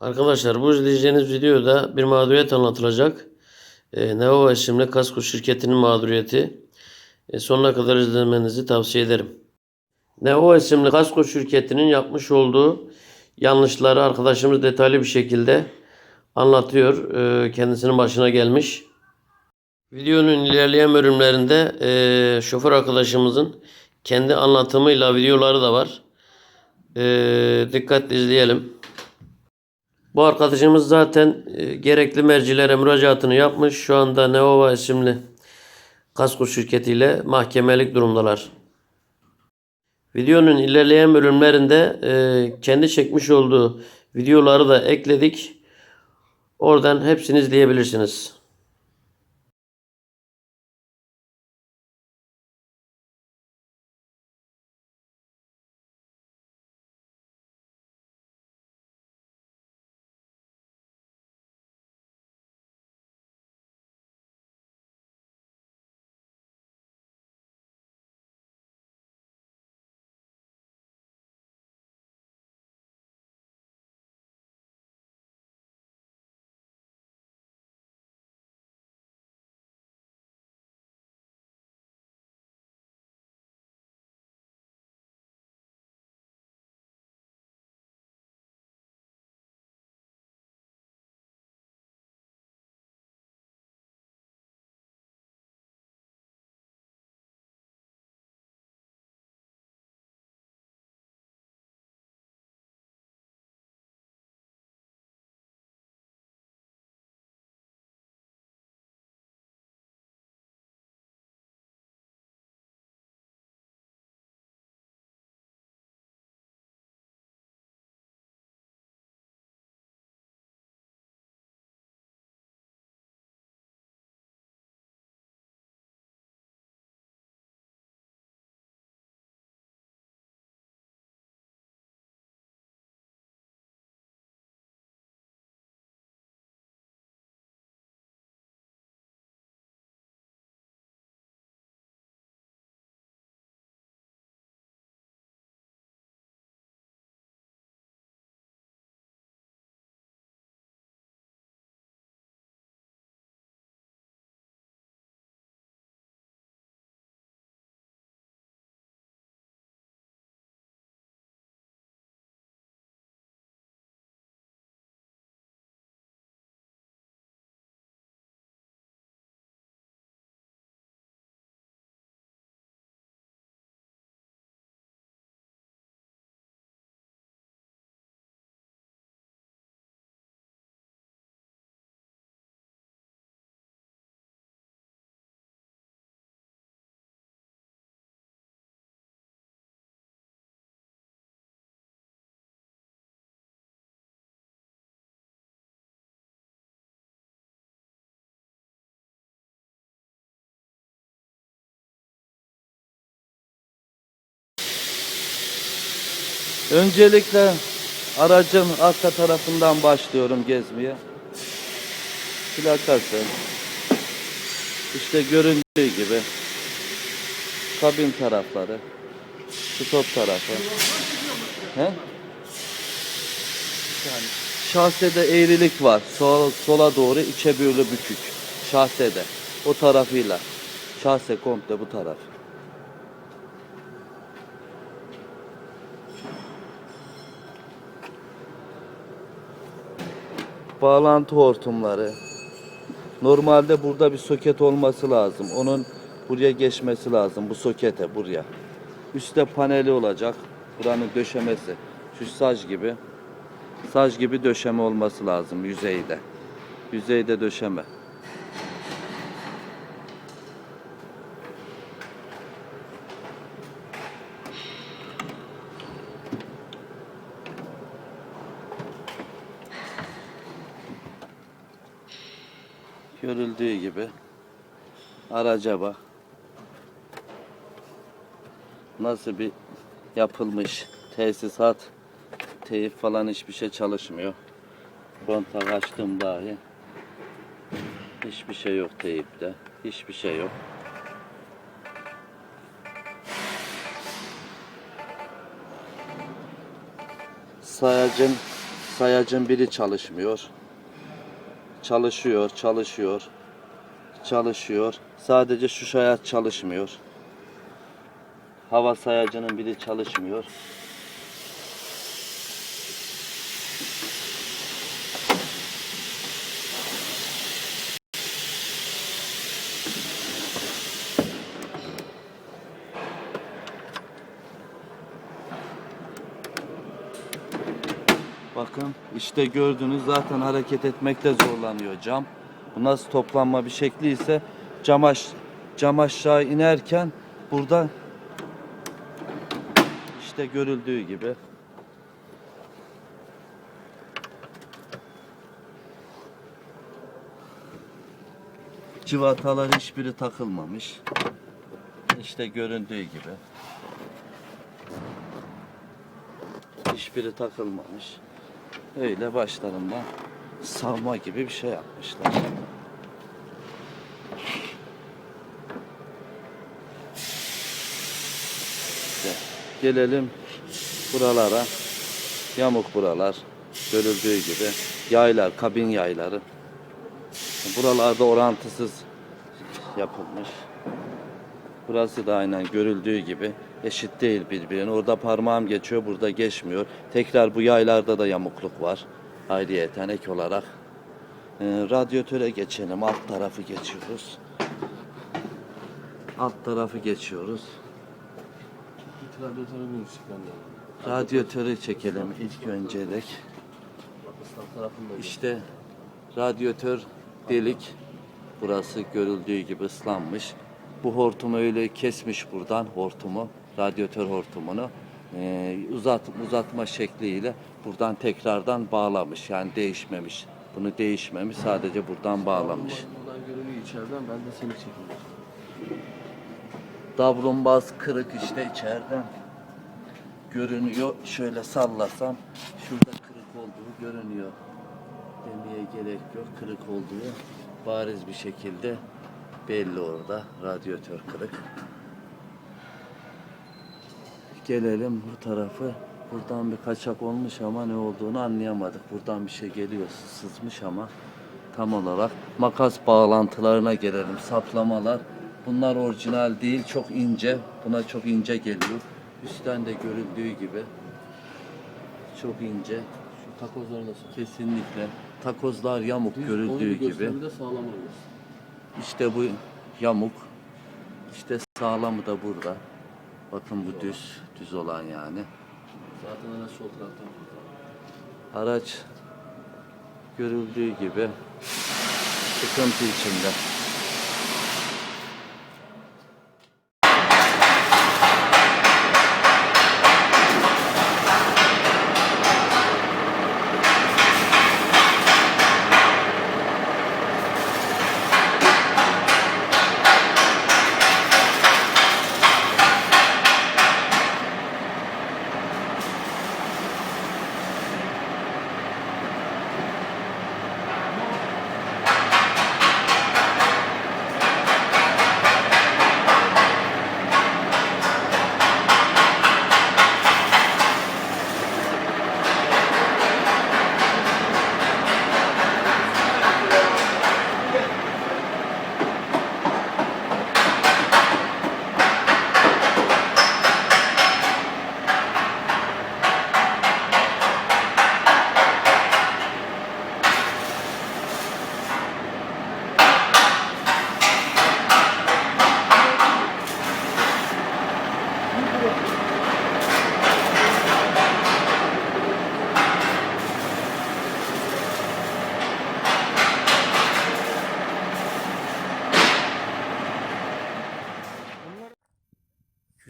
Arkadaşlar bu izleyeceğiniz videoda bir mağduriyet anlatılacak. E, Neva isimli kasko şirketinin mağduriyeti. E, sonuna kadar izlemenizi tavsiye ederim. Neva isimli kasko şirketinin yapmış olduğu yanlışları arkadaşımız detaylı bir şekilde anlatıyor. E, kendisinin başına gelmiş. Videonun ilerleyen bölümlerinde e, şoför arkadaşımızın kendi anlatımıyla videoları da var. E, dikkatle izleyelim. Bu arkadaşımız zaten e, gerekli mercilere müracaatını yapmış. Şu anda Neova isimli kasko şirketiyle mahkemelik durumdalar. Videonun ilerleyen bölümlerinde e, kendi çekmiş olduğu videoları da ekledik. Oradan hepsini izleyebilirsiniz. Öncelikle aracın arka tarafından başlıyorum gezmeye. Plakası. İşte göründüğü gibi. Kabin tarafları. Stop tarafı. He? Yani şahsede eğrilik var. Sola, sola doğru içe bölü bükük. Şahsede. O tarafıyla. Şahse komple bu taraf. Bağlantı hortumları. Normalde burada bir soket olması lazım. Onun buraya geçmesi lazım. Bu sokete buraya. Üstte paneli olacak. Buranın döşemesi. Şu saç gibi. Saç gibi döşeme olması lazım yüzeyde. Yüzeyde döşeme. Görüldüğü gibi araca bak. Nasıl bir yapılmış tesisat, teyip falan hiçbir şey çalışmıyor. Kontak açtım dahi. Hiçbir şey yok teyipte. Hiçbir şey yok. Sayacın sayacın biri çalışmıyor. Çalışıyor, çalışıyor. Çalışıyor. Sadece şu sayat çalışmıyor. Hava sayacının biri çalışmıyor. Bakın işte gördünüz zaten hareket etmekte zorlanıyor cam. Bu nasıl toplanma bir şekli ise cam, aş cam aşağı inerken burada işte görüldüğü gibi civatalar hiçbiri takılmamış. İşte göründüğü gibi. Hiçbiri takılmamış. Öyle başlarından savma gibi bir şey yapmışlar. İşte gelelim buralara. Yamuk buralar. Görüldüğü gibi. Yaylar, kabin yayları. Buralarda orantısız yapılmış. Burası da aynen görüldüğü gibi eşit değil birbirine. Orada parmağım geçiyor, burada geçmiyor. Tekrar bu yaylarda da yamukluk var. Ayrıyeten ek olarak. Ee, radyatöre geçelim. Alt tarafı geçiyoruz. Alt tarafı geçiyoruz. Radyatörü. Radyatörü çekelim ilk öncelik. İşte radyatör delik. Burası görüldüğü gibi ıslanmış. Bu hortumu öyle kesmiş buradan hortumu. Radyatör hortumunu. Ee, uzat, uzatma şekliyle buradan tekrardan bağlamış. Yani değişmemiş. Bunu değişmemiş. Sadece buradan bağlamış. Buradan görünüyor içeriden ben de seni çekeyim. Davlumbaz kırık işte içeriden görünüyor. Şöyle sallasam şurada kırık olduğu görünüyor. Demeye gerek yok. Kırık olduğu bariz bir şekilde belli orada. Radyatör kırık. Gelelim bu tarafı. Buradan bir kaçak olmuş ama ne olduğunu anlayamadık. Buradan bir şey geliyor sızmış ama tam olarak makas bağlantılarına gelelim. Saplamalar. Bunlar orijinal değil. Çok ince. Buna çok ince geliyor. Üstten de görüldüğü gibi. Çok ince. Şu takozları nasıl? Kesinlikle. Takozlar yamuk görüldüğü gibi. sağlam olması. İşte bu yamuk. İşte sağlamı da burada. Bakın bu düz. Düz olan yani. Zaten araç sol taraftan. Araç görüldüğü gibi sıkıntı içinde.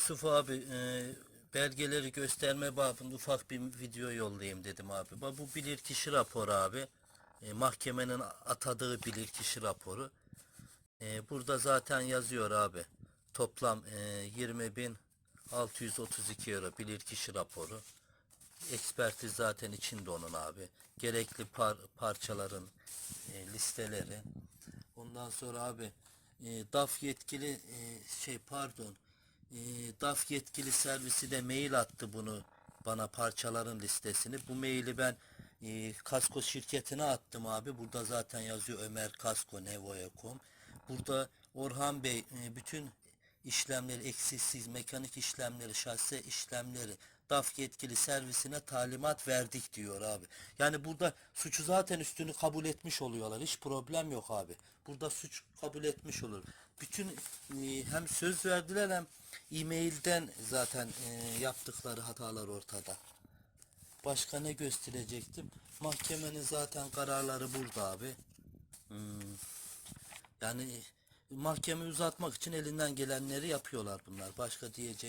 Yusuf abi e, belgeleri gösterme babında ufak bir video yollayayım dedim abi. Bu bilirkişi raporu abi. E, mahkemenin atadığı bilirkişi raporu. E, burada zaten yazıyor abi. Toplam e, 20.632 euro bilirkişi raporu. Ekspertiz zaten içinde onun abi. Gerekli par- parçaların e, listeleri. Ondan sonra abi e, DAF yetkili e, şey pardon e, DAF yetkili servisi de mail attı bunu bana parçaların listesini. Bu maili ben e, kasko şirketine attım abi. Burada zaten yazıyor Ömer Kasko Nevoya.com. Burada Orhan Bey e, bütün işlemleri eksiksiz mekanik işlemleri şase işlemleri DAF yetkili servisine talimat verdik diyor abi. Yani burada suçu zaten üstünü kabul etmiş oluyorlar. Hiç problem yok abi. Burada suç kabul etmiş olur. Bütün e, hem söz verdiler hem e-mailden zaten e, yaptıkları hatalar ortada. Başka ne gösterecektim? Mahkemenin zaten kararları burada abi. Hmm. Yani mahkeme uzatmak için elinden gelenleri yapıyorlar bunlar. Başka diyeceğim